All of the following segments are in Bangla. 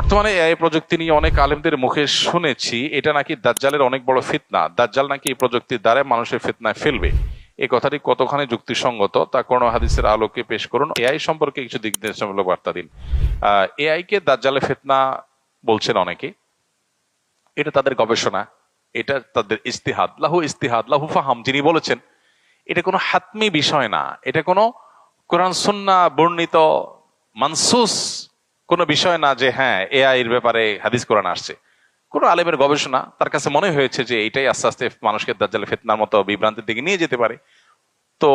বর্তমানে এআই প্রযুক্তি নিয়ে অনেক আলেমদের মুখে শুনেছি, এটা নাকি দাজ্জালের অনেক বড় ফিতনা। দাজ্জাল নাকি এই প্রযুক্তির দ্বারা মানুষের ফিতনায় ফেলবে। এই কথাটি কতখানি যুক্তিসঙ্গত, তা কোন হাদিসের আলোকে পেশ করুন। এআই সম্পর্কে কিছু দিক নির্দেশনামূলক বার্তা দিন। এআই কে দাজ্জালের ফিতনা বলছেন অনেকে। এটা তাদের গবেষণা, এটা তাদের ইস্তিহাদ। লাহু ইস্তিহাদ, লাহু ফাহাম যিনি বলেছেন, এটা কোনো হাতমি বিষয় না। এটা কোনো কোরআন সুন্না বর্ণিত মানসুস কোনো বিষয় না যে হ্যাঁ এআই এর ব্যাপারে হাদিস কোরআন আসছে। কোনো আলেমের গবেষণা তার কাছে মনে হয়েছে যে এটাই আস্তে আস্তে মানুষকে দাজ্জালে ফেতনার মতো বিভ্রান্তির দিকে নিয়ে যেতে পারে। তো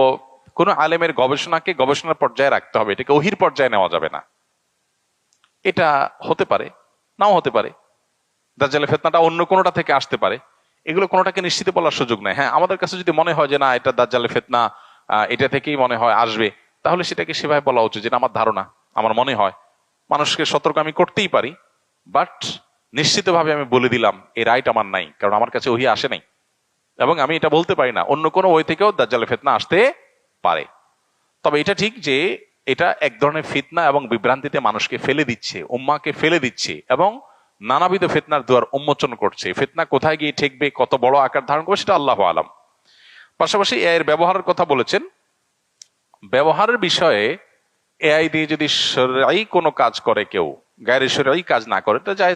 কোনো আলেমের গবেষণাকে গবেষণার পর্যায়ে রাখতে হবে। এটাকে ওহির পর্যায়ে নেওয়া যাবে না। এটা হতে পারে, নাও হতে পারে। দাজ্জালের ফেতনাটা অন্য কোনোটা থেকে আসতে পারে। এগুলো কোনোটাকে নিশ্চিত বলার সুযোগ নেই। হ্যাঁ আমাদের কাছে যদি মনে হয় যে, না, এটা দাজ্জালের ফেতনা এটা থেকেই মনে হয় আসবে, তাহলে সেটাকে সেভাবে বলা উচিত যেটা আমার ধারণা, আমার মনে হয়। মানুষকে সতর্ক আমি করতেই পারি বাট নিশ্চিতভাবে আমি বলে দিলাম এই রাইট আমার নাই, কারণ আমার কাছে ওহি আসে নাই। এবং আমি এটা বলতে পারি না, অন্য কোনো ওই থেকেও দাজ্জালে ফেতনা আসতে পারে। তবে এটা ঠিক যে, এটা এক ধরনের ফিতনা এবং বিভ্রান্তিতে মানুষকে ফেলে দিচ্ছে, উম্মাকে ফেলে দিচ্ছে, এবং নানাবিধ ফিতনার দুয়ার উন্মোচন করছে। ফেতনা কোথায় গিয়ে ঠেকবে, কত বড় আকার ধারণ করবে, সেটা আল্লাহ আলাম। পাশাপাশি এর ব্যবহারের কথা বলেছেন। ব্যবহারের বিষয়ে এআই দিয়ে যদি সরাই কোনো কাজ করে কেউ, গায়ের সরাই কাজ না করে, তো যায়